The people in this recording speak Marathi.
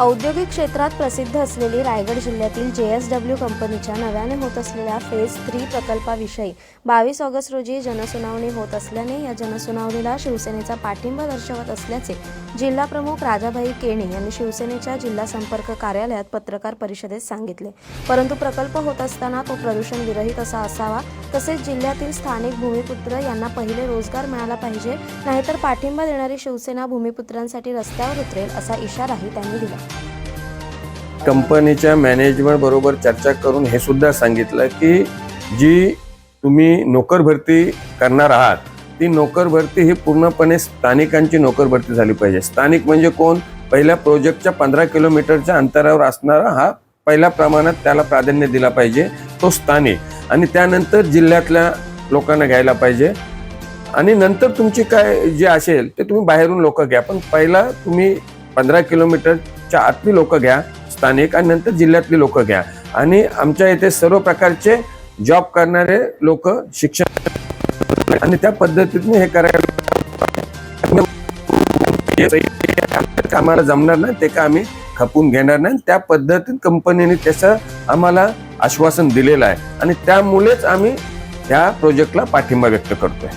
औद्योगिक क्षेत्रात प्रसिद्ध असलेली रायगड जिल्ह्यातील जे एस डब्ल्यू कंपनीच्या नव्याने होत असलेल्या फेज थ्री प्रकल्पाविषयी बावीस ऑगस्ट रोजी जनसुनावणी होत असल्याने या जनसुनावणीला शिवसेनेचा पाठिंबा दर्शवत असल्याचे जिल्हा प्रमुख राजाभाई केणे यांनी शिवसेनेच्या जिल्हा संपर्क कार्यालयात पत्रकार परिषदेत सांगितले. परंतु प्रकल्प होत असताना तो प्रदूषण विरहित असा असावा तसेच जिल्ह्यातील स्थानिक भूमिपुत्र यांना पहिले रोजगार मिळाला पाहिजे नाहीतर पाठिंबा देणारी शिवसेना भूमिपुत्रांसाठी रस्त्यावर उतरेल असा इशाराही त्यांनी दिला. कंपनीच्या मॅनेजमेंट बरोबर चर्चा करून हे सुद्धा सांगितलं की जी तुम्ही नोकर भरती करणार आहात ती नोकर भरती ही पूर्णपणे स्थानिकांची नोकर भरती झाली पाहिजे. स्थानिक म्हणजे कोण? पहिल्या प्रोजेक्टच्या पंधरा किलोमीटरच्या अंतरावर असणारा हा पहिल्या प्रमाणात त्याला प्राधान्य दिला पाहिजे तो स्थानिक. आणि त्यानंतर जिल्ह्यातल्या लोकांना घ्यायला पाहिजे. आणि नंतर तुमची काय जे असेल ते तुम्ही बाहेरून लोक घ्या. पण पहिला तुम्ही पंधरा किलोमीटरच्या आतली लोक घ्या स्थानिक आणि नंतर जिल्ह्यातली लोक घ्या. आणि आमच्या इथे सर्व प्रकारचे जॉब करणारे लोक शिक्षण आणि त्या पद्धतीने हे करायला आम्हाला जमणार नाही ते का आम्ही खपून घेणार नाही. त्या पद्धतीत कंपनीने त्याचं आम्हाला आश्वासन दिलेलं आहे. आणि त्यामुळेच आम्ही ह्या प्रोजेक्टला पाठिंबा व्यक्त करतोय.